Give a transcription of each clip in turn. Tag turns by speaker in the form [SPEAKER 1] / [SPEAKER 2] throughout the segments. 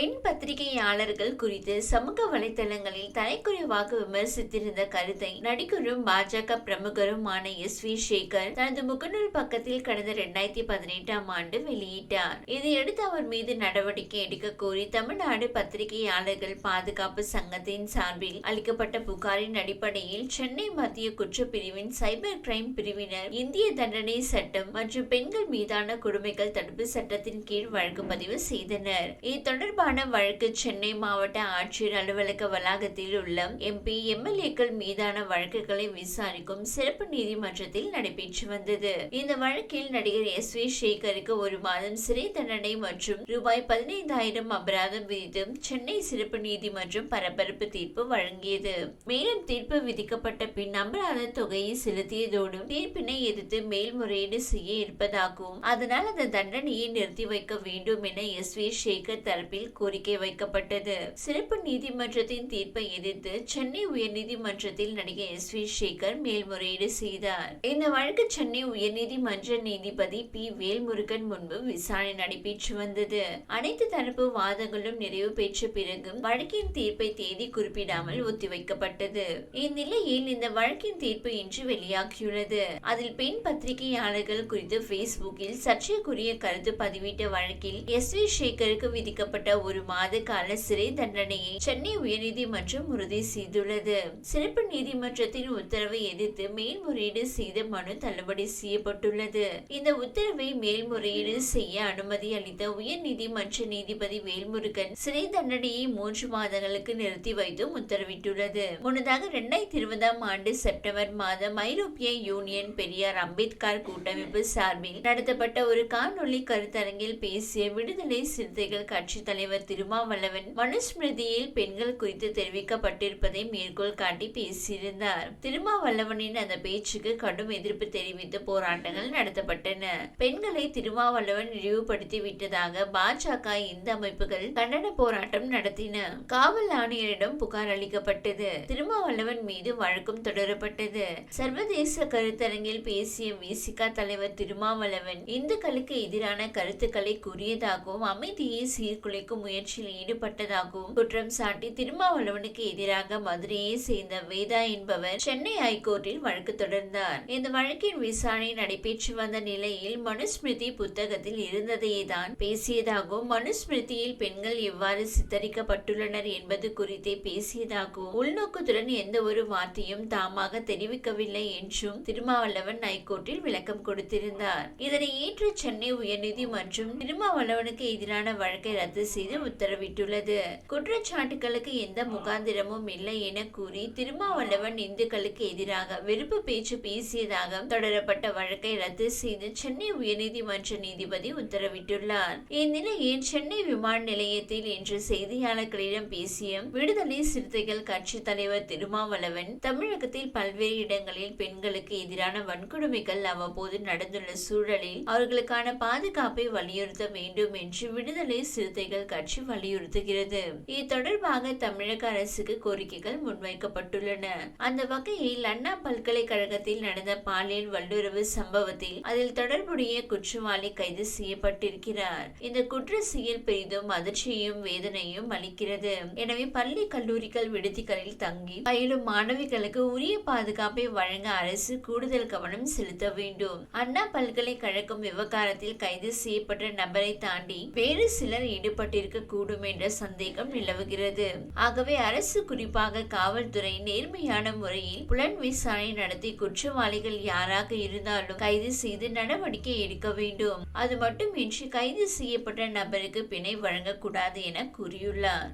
[SPEAKER 1] பெண் பத்திரிகையாளர்கள் குறித்து சமூக வலைதளங்களில் தலைக்குறைவாக விமர்சித்திருந்த கருத்தை நடிகரும் பாஜக பிரமுகருமான எஸ் வி சேகர் தனது முகநூல் பக்கத்தில் கடந்த இரண்டாயிரத்தி பதினெட்டாம் ஆண்டு வெளியிட்டார் இதையடுத்து அவர் மீது நடவடிக்கை எடுக்க கோரி தமிழ்நாடு பத்திரிகையாளர்கள் பாதுகாப்பு சங்கத்தின் சார்பில் அளிக்கப்பட்ட புகாரின் அடிப்படையில் சென்னை மத்திய குற்றப்பிரிவின் சைபர் கிரைம் பிரிவினர் இந்திய தண்டனை சட்டம் மற்றும் பெண்கள் மீதான கொடுமைகள் தடுப்பு சட்டத்தின் கீழ் வழக்கு பதிவு செய்தனர் இது தொடர்பாக தொடர்பான வழக்கு சென்னை மாவட்ட ஆட்சியர் அலுவலக வளாகத்தில் உள்ள எம்பி எம்எல்ஏக்கள் மீதான வழக்குகளை விசாரிக்கும் சிறப்பு நீதிமன்றத்தில் நடைபெற்று வந்தது இந்த வழக்கில் நடிகர் எஸ் வி சேகருக்கு ஒரு மாதம் சிறை தண்டனை மற்றும் ரூபாய் பதினைந்தாயிரம் அபராதம் விதித்து சென்னை சிறப்பு நீதிமன்றம் பரபரப்பு தீர்ப்பு வழங்கியது மேலும் தீர்ப்பு விதிக்கப்பட்ட பின் அபராத தொகையை செலுத்தியதோடு தீர்ப்பினை எதிர்த்து மேல்முறையீடு செய்ய இருப்பதாகவும் அதனால் அந்த தண்டனையை நிறுத்தி வைக்க வேண்டும் என எஸ் வி சேகர் தரப்பில் கோரிக்கை வைக்கப்பட்டது சிறப்பு நீதிமன்றத்தின் தீர்ப்பை எதிர்த்து சென்னை உயர்நீதிமன்றத்தில் நடிகை எஸ் வி சேகர் மேல்முறையீடு செய்தார் இந்த வழக்கு சென்னை உயர்நீதிமன்ற நீதிபதி பி வேல்முருகன் முன்பு விசாரணை நடைபெற்று வந்தது அனைத்து தரப்பு வாதங்களும் நிறைவு பெற்ற பிறகும் வழக்கின் தீர்ப்பை தேதி குறிப்பிடாமல் ஒத்திவைக்கப்பட்டது இந்நிலையில் இந்த வழக்கின் தீர்ப்பு இன்று வெளியாகியுள்ளது அதில் பெண் பத்திரிகையாளர்கள் குறித்து பேஸ்புக்கில் சர்ச்சைக்குரிய கருத்து பதிவிட்ட வழக்கில் எஸ் வி சேகருக்கு விதிக்கப்பட்ட ஒரு மாத கால சிறை தண்டனையை சென்னை உயர்நீதிமன்றம் உறுதி செய்துள்ளது சிறப்பு நீதிமன்றத்தின் உத்தரவை எதிர்த்து மேல்முறையீடு செய்த மனு தள்ளுபடி செய்யப்பட்டுள்ளது இந்த உத்தரவை மேல்முறையீடு செய்ய அனுமதி அளித்த உயர் நீதிமன்ற நீதிபதி வேல்முருகன் சிறை தண்டனையை மூன்று மாதங்களுக்கு நிறுத்தி வைத்தும் உத்தரவிட்டுள்ளது முன்னதாக இரண்டாயிரத்தி இருபதாம் ஆண்டு செப்டம்பர் மாதம் ஐரோப்பிய யூனியன் பெரியார் அம்பேத்கர் கூட்டமைப்பு சார்பில் நடத்தப்பட்ட ஒரு காணொலி கருத்தரங்கில் பேசிய விடுதலை சிறுத்தைகள் கட்சி தலைவர் தலைவர் திருமாவளவன் மனுஸ்மிருதியில் பெண்கள் குறித்து தெரிவிக்கப்பட்டிருப்பதை மேற்கோள் காட்டி பேசியிருந்தார் திருமாவளவனின் அந்த பேச்சுக்கு கடும் எதிர்ப்பு தெரிவித்து போராட்டங்கள் நடத்தப்பட்டன பெண்களை திருமாவளவன் இழிவுபடுத்தி விட்டதாக பாஜக இந்த அமைப்புகள் கண்டன போராட்டம் நடத்தின காவல் ஆணையரிடம் புகார் அளிக்கப்பட்டது திருமாவளவன் மீது வழக்கும் தொடரப்பட்டது சர்வதேச கருத்தரங்கில் பேசிய விசிகா தலைவர் திருமாவளவன் இந்துக்களுக்கு எதிரான கருத்துக்களை கூறியதாகவும் அமைதியை சீர்குலைக்கும் முயற்சியில் ஈடுபட்டதாகவும் குற்றம் சாட்டி திருமாவளவனுக்கு எதிராக மதுரையை சேர்ந்த வேதா என்பவர் சென்னை ஹைகோர்ட்டில் வழக்கு தொடர்ந்தார் இந்த வழக்கின் விசாரணை நடைபெற்று வந்த நிலையில் மனுஸ்மிருதி புத்தகத்தில் இருந்ததையே தான் பேசியதாகவும் மனுஸ்மிருதியில் பெண்கள் எவ்வாறு சித்தரிக்கப்பட்டுள்ளனர் என்பது குறித்தே பேசியதாகவும் உள்நோக்குத்துடன் எந்த ஒரு வார்த்தையும் தாமாக தெரிவிக்கவில்லை என்றும் திருமாவளவன் ஹைகோர்ட்டில் விளக்கம் கொடுத்திருந்தார் இதனை ஏற்று சென்னை உயர்நீதி மற்றும் திருமாவளவனுக்கு எதிரான வழக்கை ரத்து செய்து மீது உத்தரவிட்டுள்ளது குற்றச்சாட்டுகளுக்கு எந்த முகாந்திரமும் இல்லை என கூறி திருமாவளவன் இந்துக்களுக்கு எதிராக வெறுப்பு பேச்சு பேசியதாக தொடரப்பட்ட வழக்கை ரத்து செய்து சென்னை உயர்நீதிமன்ற நீதிபதி உத்தரவிட்டுள்ளார் இந்நிலையில் சென்னை விமான நிலையத்தில் இன்று செய்தியாளர்களிடம் பேசிய விடுதலை சிறுத்தைகள் கட்சி தலைவர் திருமாவளவன் தமிழகத்தில் பல்வேறு இடங்களில் பெண்களுக்கு எதிரான வன்கொடுமைகள் அவ்வப்போது நடந்துள்ள சூழலில் அவர்களுக்கான பாதுகாப்பை வலியுறுத்த வேண்டும் என்று விடுதலை சிறுத்தைகள் கட்சி வலியுறுத்துகிறது இது தொடர்பாக தமிழக அரசுக்கு கோரிக்கைகள் முன்வைக்கப்பட்டுள்ளன அந்த வகையில் அண்ணா பல்கலைக்கழகத்தில் நடந்த பாலியல் வல்லுறவு சம்பவத்தில் அதில் தொடர்புடைய குற்றவாளி கைது செய்யப்பட்டிருக்கிறார் இந்த குற்ற செயல் பெரிதும் அதிர்ச்சியையும் வேதனையும் அளிக்கிறது எனவே பள்ளி கல்லூரிகள் விடுதிகளில் தங்கி பயிலும் மாணவிகளுக்கு உரிய பாதுகாப்பை வழங்க அரசு கூடுதல் கவனம் செலுத்த வேண்டும் அண்ணா பல்கலைக்கழகம் விவகாரத்தில் கைது செய்யப்பட்ட நபரை தாண்டி வேறு சிலர் ஈடுபட்டிருக்கிறார் இருக்கக்கூடும் என்ற சந்தேகம் நிலவுகிறது ஆகவே அரசு குறிப்பாக காவல்துறை நேர்மையான முறையில் புலன் விசாரணை நடத்தி குற்றவாளிகள் யாராக இருந்தாலும் கைது செய்து நடவடிக்கை எடுக்க வேண்டும் அது மட்டுமின்றி கைது செய்யப்பட்ட நபருக்கு பிணை வழங்கக்கூடாது என கூறியுள்ளார்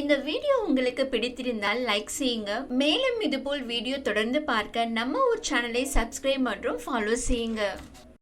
[SPEAKER 1] இந்த வீடியோ உங்களுக்கு பிடித்திருந்தால் லைக் செய்யுங்க மேலும் இதுபோல் வீடியோ தொடர்ந்து பார்க்க நம்ம ஒரு சேனலை சப்ஸ்கிரைப் மற்றும் ஃபாலோ செய்யுங்க